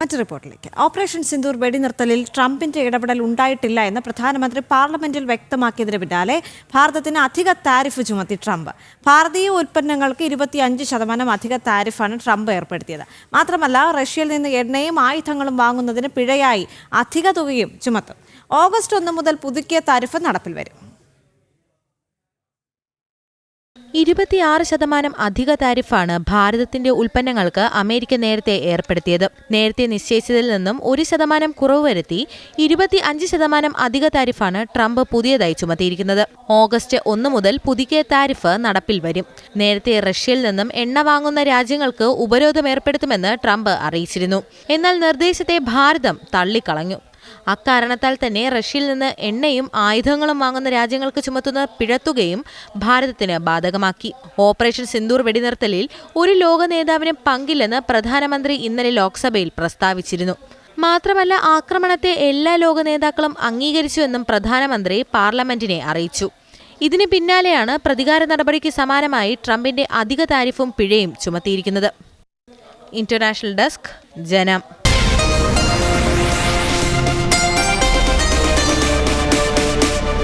മറ്റു റിപ്പോർട്ടിലേക്ക്. ഓപ്പറേഷൻ സിന്ദൂർ വെടിനിർത്തലിൽ ട്രംപിന്റെ ഇടപെടൽ ഉണ്ടായിട്ടില്ല എന്ന് പ്രധാനമന്ത്രി പാർലമെന്റിൽ വ്യക്തമാക്കിയതിന് പിന്നാലെ ഭാരതത്തിന് അധിക താരിഫ് ചുമത്തി ട്രംപ്. ഭാരതീയ ഉൽപ്പന്നങ്ങൾക്ക് ഇരുപത്തിയഞ്ച് ശതമാനം അധിക താരിഫാണ് ട്രംപ് ഏർപ്പെടുത്തിയത്. മാത്രമല്ല റഷ്യയിൽ നിന്ന് എണ്ണയും ആയുധങ്ങളും വാങ്ങുന്നതിന് പിഴയായി അധിക തുകയും ചുമത്തും. ഓഗസ്റ്റ് ഒന്ന് മുതൽ പുതുക്കിയ താരിഫ് നടപ്പിൽ വരും. ഇരുപത്തിയാറ് ശതമാനം അധിക താരിഫാണ് ഭാരതത്തിന്റെ ഉൽപ്പന്നങ്ങൾക്ക് അമേരിക്ക നേരത്തെ ഏർപ്പെടുത്തിയത്. നേരത്തെ നിശ്ചയിച്ചതിൽ നിന്നും ഒരു ശതമാനം കുറവ് വരുത്തി ഇരുപത്തി അഞ്ച് ശതമാനം അധിക താരിഫാണ് ട്രംപ് പുതിയതായി ചുമത്തിയിരിക്കുന്നത്. ഓഗസ്റ്റ് ഒന്ന് മുതൽ പുതുക്കിയ താരിഫ് നടപ്പിൽ വരും. നേരത്തെ റഷ്യയിൽ നിന്നും എണ്ണ വാങ്ങുന്ന രാജ്യങ്ങൾക്ക് ഉപരോധം ഏർപ്പെടുത്തുമെന്ന് ട്രംപ് അറിയിച്ചിരുന്നു. എന്നാൽ നിർദ്ദേശത്തെ ഭാരതം തള്ളിക്കളഞ്ഞു. അക്കാരണത്താൽ തന്നെ റഷ്യയിൽ നിന്ന് എണ്ണയും ആയുധങ്ങളും വാങ്ങുന്ന രാജ്യങ്ങൾക്ക് ചുമത്തുന്ന പിഴത്തുകയും ഭാരതത്തിന് ബാധകമാക്കി. ഓപ്പറേഷൻ സിന്ദൂർ വെടിനിർത്തലിൽ ഒരു ലോക നേതാവിനും പങ്കില്ലെന്ന് പ്രധാനമന്ത്രി ഇന്നലെ ലോക്സഭയിൽ പ്രസ്താവിച്ചിരുന്നു. മാത്രമല്ല ആക്രമണത്തെ എല്ലാ ലോക നേതാക്കളും അംഗീകരിച്ചുവെന്നും പ്രധാനമന്ത്രി പാർലമെന്റിനെ അറിയിച്ചു. ഇതിന് പിന്നാലെയാണ് പ്രതികാര നടപടിക്ക് സമാനമായി ട്രംപിന്റെ അധിക താരിഫും പിഴയും ചുമത്തിയിരിക്കുന്നത്. ഇന്റർനാഷണൽ ഡെസ്ക് ജനം.